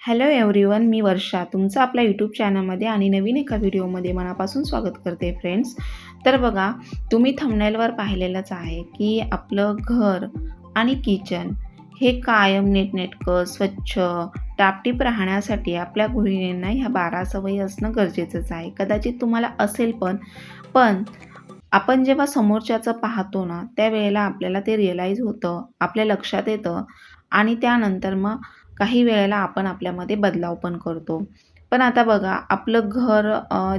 Hello everyone मी वर्षा. तुमचं आपल्या YouTube चॅनलमध्ये आणि नवीन एका व्हिडिओमध्ये मनापासून स्वागत करते फ्रेंड्स तर बघा तुम्ही थंबनेलवर पाहिलेलंच आहे की आपलं घर आणि किचन हे कायम नीटनेटकं स्वच्छ टापटीप राहण्यासाठी आपल्या गृहिणींना ह्या बारा सवयी असणं गरजेचंच आहे. कदाचित तुम्हाला असेल पण पण आपण जेव्हा समोरच्याचं पाहतो ना त्यावेळेला आपल्याला ते रिअलाईज होतं आपल्या लक्षात येतं आणि त्यानंतर मग काही वेळेला आपण आपल्यामध्ये बदलाव पण करतो. पण आता बघा आपलं घर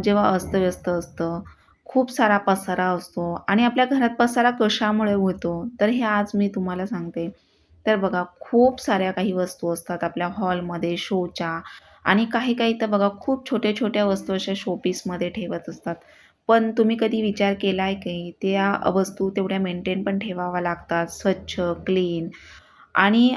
जेव्हा अस्तव्यस्त असतं खूप सारा पसारा असतो आणि आपल्या घरात पसारा कशामुळे होतो? तर हे आज मी तुम्हाला सांगते. तर बघा खूप साऱ्या काही वस्तू असतात आपल्या हॉलमध्ये शोच्या आणि काही काही तर बघा खूप छोट्या छोट्या वस्तू अशा शोपीसमध्ये ठेवत असतात. पण तुम्ही कधी विचार केला आहे की त्या वस्तू तेवढ्या मेंटेन पण ठेवाव्या लागतात स्वच्छ क्लीन आणि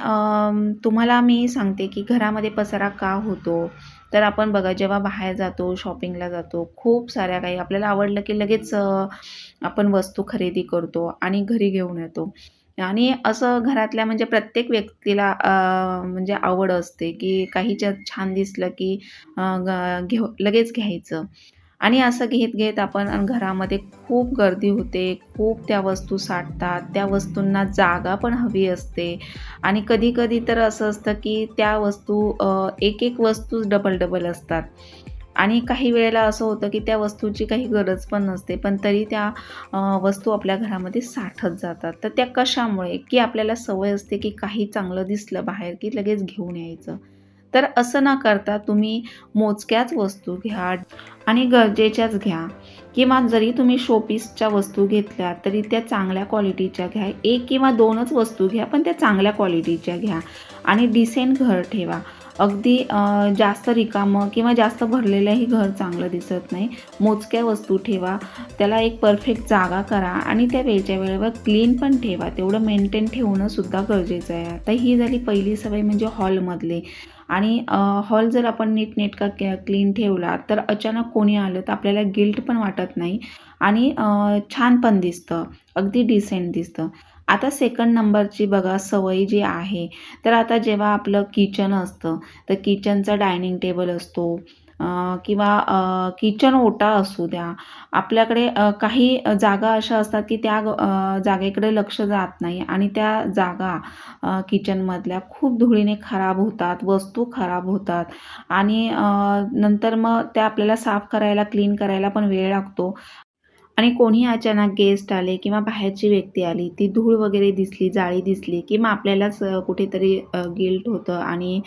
तुम्हाला मी सांगते की घरामध्ये पसारा का होतो? तर आपण बघा जेव्हा बाहेर जातो शॉपिंगला जातो खूप साऱ्या काही आपल्याला आवडलं की लगेच आपण वस्तू खरेदी करतो आणि घरी घेऊन येतो. आणि असं घरातल्या म्हणजे प्रत्येक व्यक्तीला म्हणजे आवड असते की काहीच्या छान दिसलं की घेऊ लगेच घ्यायचं. आणि असं घेत घेत आपण घरामध्ये खूप गर्दी होते खूप त्या वस्तू साठतात त्या वस्तूंना जागा पण हवी असते. आणि कधी कधी तर असं असतं की त्या वस्तू एक एक वस्तू डबल डबल असतात. आणि काही वेळेला असं होतं की त्या वस्तूची काही गरज पण नसते पण तरी त्या वस्तू आपल्या घरामध्ये साठत जातात. तर त्या कशामुळे? की आपल्याला सवय असते की काही चांगलं दिसलं बाहेर की लगेच घेऊन यायचं. तर असं न करता तुम्ही मोजक्याच वस्तू घ्या आणि गरजेच्याच घ्या. किंवा जरी तुम्ही शोपीसच्या वस्तू घेतल्या तरी त्या चांगल्या क्वालिटीच्या घ्या. एक किंवा दोनच वस्तू घ्या पण त्या चांगल्या क्वालिटीच्या घ्या. आणि डिसेंट घर ठेवा. अगदी जास्त रिकामं किंवा जास्त भरलेलंही घर चांगलं दिसत नाही. मोजक्या वस्तू ठेवा त्याला एक परफेक्ट जागा करा आणि त्या वेळच्या वेळेवर क्लीन पण ठेवा. तेवढं मेंटेन ठेवणं सुद्धा गरजेचं आहे. आता ही झाली पहिली सवय म्हणजे हॉलमधली. आणि हॉल जर आपण नीटनेटका क्लीन ठेवला तर अचानक कोणी आलं तर आपल्याला गिल्ट पण वाटत नाही. आणि छान पण दिसतं. अगदी डिसेंट दिसतं. आता सेकंड नंबरची बघा सवय जी आहे तर आता जेव्हा आपलं किचन असतं तर किचनचा डायनिंग टेबल असतो किंवा किचन ओटा असू द्या आपल्याकडे काही जागा अशा असतात की त्या जागेकडे लक्ष जात नाही आणि त्या जागा किचनमधल्या खूप धुळीने खराब होतात वस्तू खराब होतात आणि नंतर मग त्या आपल्याला साफ करायला क्लीन करायला पण वेळ लागतो. आणि कोणी अचानक गेस्ट आले किंवा बाहेरची व्यक्ती आली ती धूळ वगैरे दिसली जाळी दिसली की मग आपल्यालाच कुठेतरी गिल्ट होतं आणि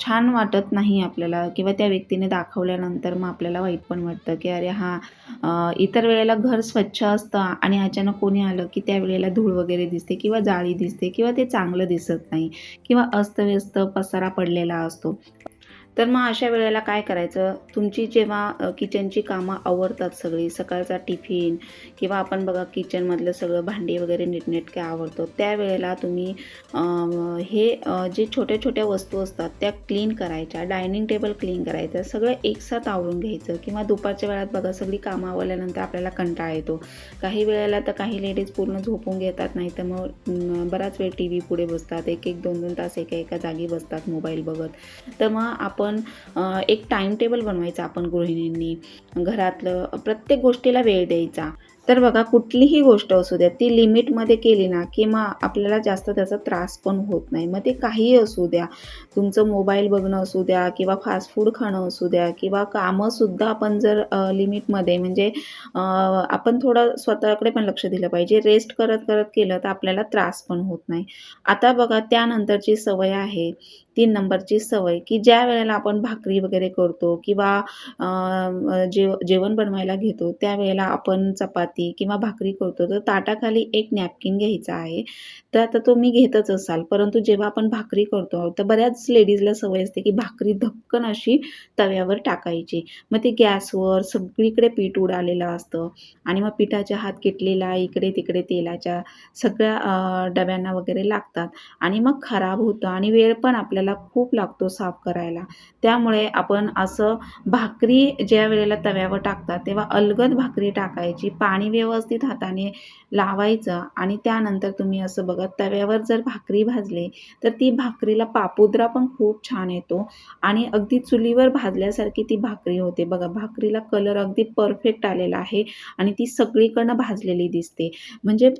छान वाटत नाही आपल्याला किंवा त्या व्यक्तीने दाखवल्यानंतर मग आपल्याला वाईट पण वाटतं की अरे हां इतर वेळेला घर स्वच्छ असतं आणि अचानक कोणी आलं की त्या वेळेला धूळ वगैरे दिसते किंवा जाळी दिसते किंवा ते चांगलं दिसत नाही किंवा अस्तव्यस्त पसारा पडलेला असतो. तर मग अशा वेळेला काय करायचं? तुमची जेव्हा किचनची कामं आवरतात सगळी सकाळचा टिफिन किंवा आपण बघा किचनमधलं सगळं भांडी वगैरे नीटनेटके आवडतो त्यावेळेला तुम्ही हे जे छोट्या छोट्या वस्तू असतात त्या क्लीन करायच्या डायनिंग टेबल क्लीन करायचं सगळं एकसाथ आवरून घ्यायचं किंवा दुपारच्या वेळात बघा सगळी कामं आवरल्यानंतर आपल्याला कंटाळा येतो. काही वेळेला तर काही लेडीज पूर्ण झोपून घेतात नाही तर मग बराच वेळ टी व्ही पुढे बसतात एक एक दोन दोन तास एका एका जागी बसतात मोबाईल बघत. तर मग आपण आपण एक टाइम टेबल बनवायचा आपण गृहिणींनी. घरातलं प्रत्येक गोष्टीला वेळ द्यायचा. तर बघा कुठलीही गोष्ट असू द्या ती लिमिटमध्ये केली ना की मग आपल्याला जास्त त्याचा त्रास पण होत नाही. मग ते काहीही असू द्या. तुमचं मोबाईल बघणं असू द्या किंवा फास्ट फूड खाणं असू द्या किंवा कामंसुद्धा आपण जर लिमिटमध्ये म्हणजे आपण थोडं स्वतःकडे पण लक्ष दिलं पाहिजे. रेस्ट करत करत केलं तर आपल्याला त्रास पण होत नाही. आता बघा त्यानंतरची सवय आहे. तीन नंबरची सवय की ज्या वेळेला आपण भाकरी वगैरे करतो किंवा जेव जेवण बनवायला घेतो त्यावेळेला आपण चपाती किंवा भाकरी करतो तर ताटाखाली एक नॅपकिन घ्यायचा आहे. तर आता तो मी घेतच असाल परंतु जेव्हा आपण भाकरी करतो आहोत तर बऱ्याच लेडीजला सवय असते की भाकरी धपकन अशी तव्यावर टाकायची. मग ते गॅसवर सगळीकडे पीठ उडालेलं असतं आणि मग पिठाच्या हात किटलेला इकडे तिकडे तेलाच्या सगळ्या डब्यांना वगैरे लागतात आणि मग खराब होतं आणि वेळ पण आपल्याला खूप लागतो साफ करायला. त्यामुळे आपण असं भाकरी ज्या वेळेला तव्यावर टाकतात तेव्हा अलगद भाकरी टाकायची पाणी व्यवस्थित हाताने लावायचं आणि त्यानंतर तुम्ही असं बघा तव्यावर जर भाकरी भाजली तर ती भाकरीला पापुद्रा पण खूप छान येतो आणि अगदी चुलीवर भाजल्यासारखी ती भाकरी होते. बघा भाकरीला कलर अगदी परफेक्ट आलेला आहे आणि ती सगळीकडनं भाजलेली दिसते. म्हणजे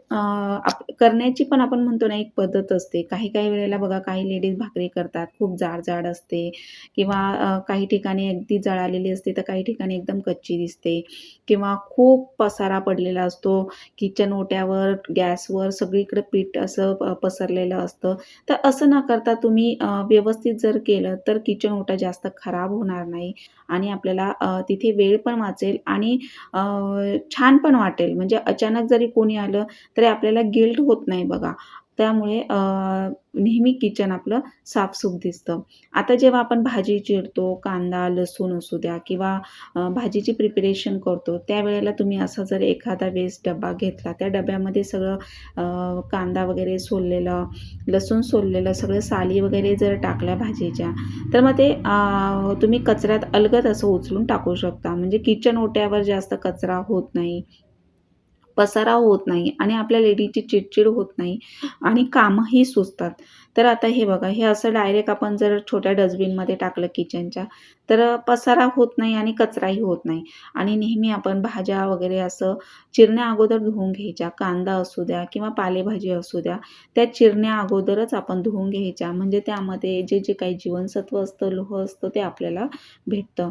करण्याची पण आपण म्हणतो ना एक पद्धत असते. काही काही वेळेला बघा काही लेडीज भाकरी करतात. खूप जाड जाड असते किंवा काही ठिकाणी अगदी जळालेली असते तर काही ठिकाणी एकदम कच्ची दिसते किंवा खूप पसारा पडलेला असतो. किचन ओट्यावर गॅसवर सगळीकडे पीठ असं पसरलेलं असतं. तर असं न करता तुम्ही व्यवस्थित जर केलं तर किचन ओटा जास्त खराब होणार नाही आणि आपल्याला तिथे वेळ पण वाचेल आणि छान पण वाटेल. म्हणजे अचानक जरी कोणी आलं तरी आपल्याला गिल्ट होत नाही बघा. त्यामुळे नेहमी किचन आपलं साफसूफ दिसतं. आता जेव्हा आपण भाजी चिरतो कांदा लसूण असू द्या किंवा भाजीची प्रिपरेशन करतो त्यावेळेला तुम्ही असा जर एखादा वेस्ट डबा घेतला त्या डब्यामध्ये सगळं कांदा वगैरे सोललेलं लसूण सोललेलं सगळं साली वगैरे जर टाकल्या भाजीच्या तर मग ते तुम्ही कचऱ्यात अलगद असं उचलून टाकू शकता. म्हणजे किचन ओट्यावर जास्त कचरा होत नाही. पसारा होत नाही आणि आपल्या लेडीची चिडचिड होत नाही आणि कामंही सुचतात. तर आता हे बघा हे असं डायरेक्ट आपण जर छोट्या डस्टबिनमध्ये टाकलं किचनच्या तर पसारा होत नाही आणि कचराही होत नाही. आणि नेहमी आपण भाज्या वगैरे असं चिरण्या अगोदर धुवून घ्यायच्या. कांदा असू द्या किंवा पालेभाजी असू द्या त्या चिरण्या अगोदरच आपण धुवून घ्यायच्या. म्हणजे त्यामध्ये जे जे काही जीवनसत्व असतं लोह असतं ते आपल्याला भेटतं.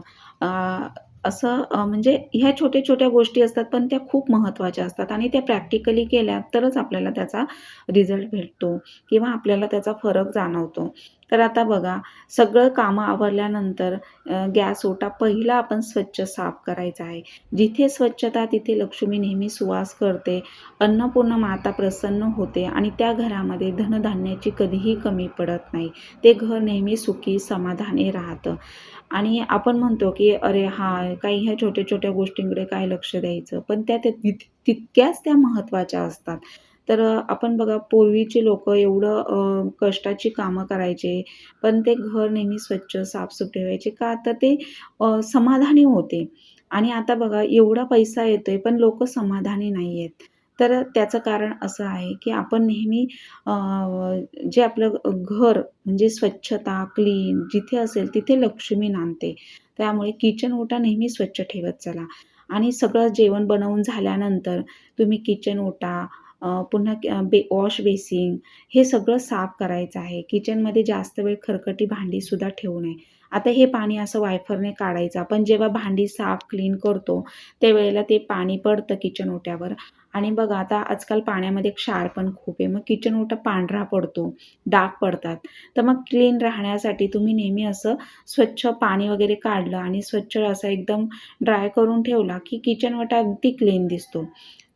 असं म्हणजे ह्या छोट्या छोट्या गोष्टी असतात पण त्या खूप महत्त्वाच्या असतात आणि त्या प्रॅक्टिकली केल्या तरच आपल्याला त्याचा रिझल्ट भेटतो किंवा आपल्याला त्याचा फरक जाणवतो. तर आता बघा सगळं कामं आवरल्यानंतर गॅस ओटा पहिला आपण स्वच्छ साफ करायचा आहे. जिथे स्वच्छता तिथे लक्ष्मी नेहमी सुवास करते अन्नपूर्ण माता प्रसन्न होते आणि त्या घरामध्ये धनधान्याची कधीही कमी पडत नाही. ते घर नेहमी सुखी समाधानी राहतं. आणि आपण म्हणतो की अरे हा काही ह्या छोट्या छोट्या गोष्टींकडे काय लक्ष द्यायचं? पण त्या तितक्याच त्या महत्त्वाच्या असतात. तर आपण बघा पूर्वीचे लोक एवढं कष्टाची कामं करायचे पण ते घर नेहमी स्वच्छ साफसूफ ठेवायचे का? तर ते समाधानी होते. आणि आता बघा एवढा पैसा येतोय पण लोक समाधानी नाही आहेत तर त्याचं कारण असं आहे की आपण नेहमी जे आपलं घर म्हणजे स्वच्छता क्लीन जिथे असेल तिथे लक्ष्मी नांदते. त्यामुळे किचन ओटा नेहमी स्वच्छ ठेवत चला. आणि सगळं जेवण बनवून झाल्यानंतर तुम्ही किचन ओटा पुन्हा बे वॉश बेसिंग हे सगळं साफ करायचं आहे. किचनमध्ये जास्त वेळ खरकटी भांडीसुद्धा ठेवू नये. आता हे पाणी असं वायफरने काढायचं. आपण जेव्हा भांडी साफ क्लीन करतो त्यावेळेला ते पाणी पडतं किचन ओट्यावर. आणि बघा आता आजकाल पाण्यामध्ये क्षार पण खूप आहे. मग किचन ओटा पांढरा पडतो डाग पडतात. तर मग क्लीन राहण्यासाठी तुम्ही नेहमी असं स्वच्छ पाणी वगैरे काढलं आणि स्वच्छ असं एकदम ड्राय करून ठेवला की किचन ओटा अगदी क्लीन दिसतो.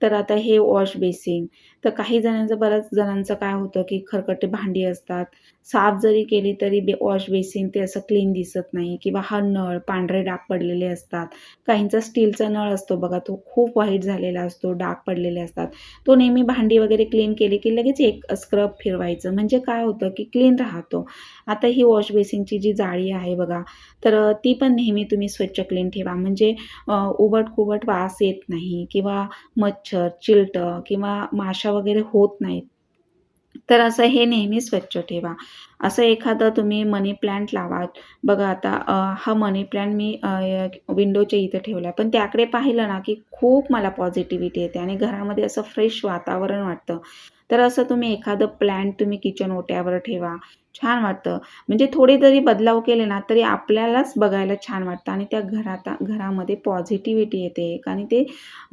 तर आता हे वॉश बेसिन तर काही जणांचं बऱ्याच जणांचं काय होतं की खरकटे भांडी असतात. साफ जरी केली तरी बे वॉश बेसिन ते असं क्लीन दिसत नाही किंवा हा नळ पांढरे डाग पडलेले असतात. काहींचा स्टीलचा नळ असतो बघा तो खूप व्हाईट झालेला असतो डाग पडलेले असतात. तो नेहमी भांडी वगैरे क्लीन केली की लगेच एक स्क्रब फिरवायचं. म्हणजे काय होतं की क्लीन राहतो. आता ही वॉश बेसिनची जी जाळी आहे बघा तर ती पण नेहमी तुम्ही स्वच्छ क्लीन ठेवा. म्हणजे उबट-कुबट वास येत नाही किंवा मच्छर, चिलटं किंवा माशा वगैरे होत नाहीत. तर असं हे नेहमी स्वच्छ ठेवा. असं एखादं तुम्ही मनी प्लांट लावा. बघा आता हा मनी प्लांट मी विंडोच्या इथं ठेवला पण त्याकडे पाहिलं ना, की खूप मला पॉझिटिव्हिटी येते आणि घरामध्ये असं फ्रेश वातावरण वाटतं. तर असं तुम्ही एखादं प्लॅन तुम्ही किचन ओट्यावर ठेवा. छान वाटतं. म्हणजे थोडे जरी बदलाव केले ना, तरी आपल्यालाच बघायला छान वाटतं आणि त्या घरात घरामध्ये पॉझिटिव्हिटी येते एक आणि ते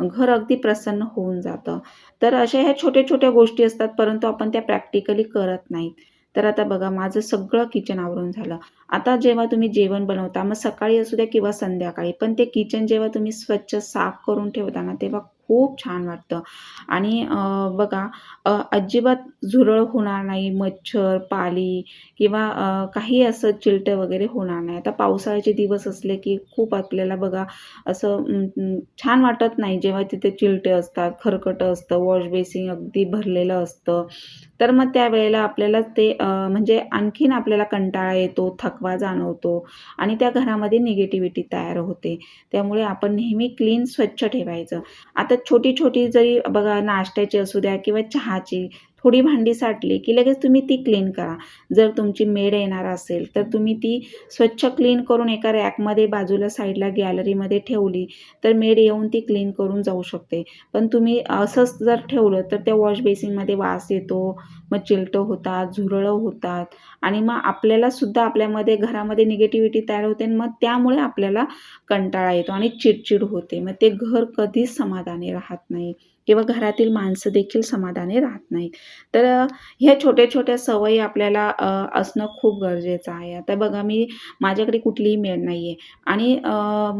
घर अगदी प्रसन्न होऊन जातं. तर अशा ह्या छोट्या-छोट्या गोष्टी असतात, परंतु आपण त्या प्रॅक्टिकली करत नाहीत. तर आता बघा माझं सगळं किचन आवरून झालं. आता जेव्हा तुम्ही जेवण बनवता मग सकाळी असू द्या किंवा संध्याकाळी पण ते किचन जेव्हा तुम्ही स्वच्छ साफ करून ठेवता ना तेव्हा खूप छान वाटतं. आणि बघा अजिबात झुरळ होणार नाही मच्छर पाली किंवा काही असं चिलटं वगैरे होणार नाही. आता पावसाळ्याचे दिवस असले की खूप आपल्याला बघा असं छान वाटत नाही जेव्हा तिथे चिलटे असतात खरकटं असतं वॉश बेसिंग अगदी भरलेलं असतं. तर मग त्यावेळेला आपल्याला ते म्हणजे आणखीन आपल्याला कंटाळा येतो थक थकवा जाणवतो आणि त्या घरामध्ये निगेटिव्हिटी तयार होते. त्यामुळे आपण नेहमी क्लीन स्वच्छ ठेवायचं. आता छोटी छोटी जरी बघा नाश्त्याची असू द्या किंवा चहाची थोडी भांडी साठली की लगेच तुम्ही ती क्लीन करा. जर तुमची मेड येणार असेल तर तुम्ही ती स्वच्छ क्लीन करून एका रॅकमध्ये बाजूला साईडला गॅलरीमध्ये ठेवली तर मेड येऊन ती क्लीन करून जाऊ शकते. पण तुम्ही असंच जर ठेवलं तर त्या वॉश बेसिनमध्ये वास येतो मग चिलटं होतात झुरळं होतात आणि मग आपल्याला सुद्धा आपल्यामध्ये घरामध्ये निगेटिव्हिटी तयार होते आणि मग त्यामुळे आपल्याला कंटाळा येतो आणि चिडचिड होते. मग ते घर कधीच समाधानी राहत नाही किंवा घरातील माणसं देखील समाधानी राहत नाहीत. तर ह्या छोट्या छोट्या सवयी आपल्याला असणं खूप गरजेचं आहे. आता बघा मी माझ्याकडे कुठलीही मेड नाही आहे आणि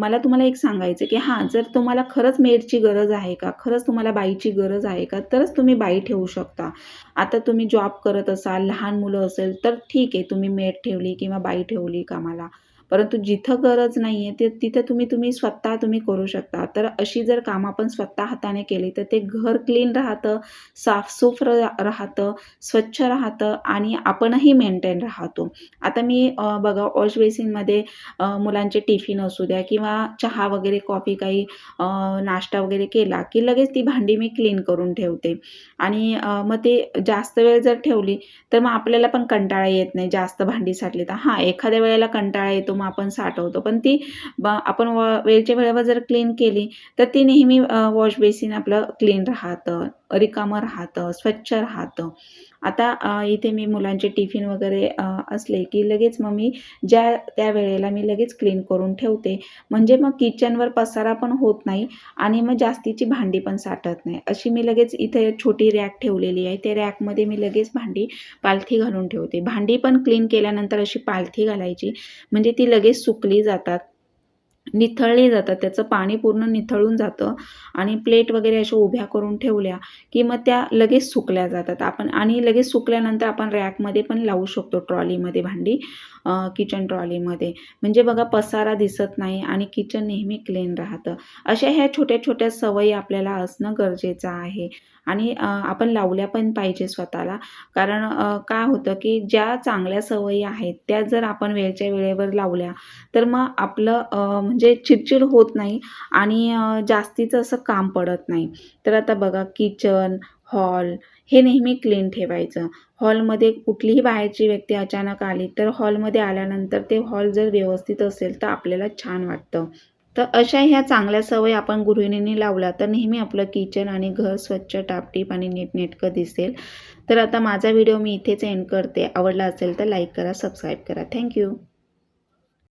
मला तुम्हाला एक सांगायचं की हां जर तुम्हाला खरंच मेडची गरज आहे का खरंच तुम्हाला बाईची गरज आहे का तरच तुम्ही बाई ठेवू शकता. आता तुम्ही तुम्ही जॉब करत असाल लहान मुलं असेल तर ठीक आहे तुम्ही मेड ठेवली किंवा बाई ठेवली कामाला. परंतु जिथं गरज नाही आहे ते तिथं तुम्ही तुम्ही स्वतः तुम्ही करू शकता. तर अशी जर कामं आपण स्वतः हाताने केली तर ते घर क्लीन राहतं साफसूफ र राहतं स्वच्छ राहतं आणि आपणही मेंटेन राहतो. आता मी बघा वॉश बेसिनमध्ये मुलांचे टिफिन असू द्या किंवा चहा वगैरे कॉफी काही नाश्ता वगैरे केला की लगेच ती भांडी मी क्लीन करून ठेवते. आणि मग ते जास्त वेळ जर ठेवली तर मग आपल्याला पण कंटाळा येत नाही जास्त भांडी साठली तर. हां एखाद्या वेळेला कंटाळा येतो मग आपण साठवतो. पण ती आपण वेळच्या वेळेवर जर क्लीन केली तर ती नेहमी वॉश बेसिन आपलं क्लीन राहतं रिकामं राहतं स्वच्छ राहतं. आता इथे मी मुलांचे टिफिन वगैरे असले की लगेच मग मी ज्या त्या वेळेला मी लगेच क्लीन करून ठेवते. म्हणजे मग किचनवर पसारा पण होत नाही आणि मग जास्तीची भांडी पण साठत नाही. अशी मी लगेच इथे छोटी रॅक ठेवलेली आहे. त्या रॅकमध्ये मी लगेच भांडी पालथी घालून ठेवते. भांडी पण क्लीन केल्यानंतर अशी पालथी घालायची. म्हणजे ती लगेच सुकली जातात. निथळले जातात. त्याचं पाणी पूर्ण निथळून जातं आणि प्लेट वगैरे अशा उभ्या करून ठेवल्या की मग त्या लगेच सुकल्या जातात. आपण आणि लगेच सुकल्यानंतर आपण रॅकमध्ये पण लावू शकतो ट्रॉलीमध्ये भांडी किचन ट्रॉलीमध्ये. म्हणजे बघा पसारा दिसत नाही आणि किचन नेहमी क्लीन राहतं. अशा ह्या छोट्या छोट्या सवयी आपल्याला असणं गरजेचं आहे. आणि आपण लावल्या पण पाहिजे स्वतःला. कारण काय होतं की ज्या चांगल्या सवयी आहेत त्या जर आपण वेळच्या वेळेवर लावल्या तर मग आपलं म्हणजे म्हणजे चिडचिड होत नाही आणि जास्तीचं असं काम पडत नाही. तर आता बघा किचन हॉल हे नेहमी क्लीन ठेवायचं. हॉलमध्ये कुठलीही बाहेरची व्यक्ती अचानक आली तर हॉलमध्ये आल्यानंतर ते हॉल जर व्यवस्थित असेल तर आपल्याला छान वाटतं. तर अशा ह्या चांगल्या सवयी आपण गृहिणींनी लावल्या तर नेहमी आपलं किचन आणि घर स्वच्छ टापटीप आणि नीटनेटकं दिसेल. तर आता माझा व्हिडिओ मी इथेच एंड करते. आवडला असेल तर लाईक करा सबस्क्राईब करा. थँक्यू.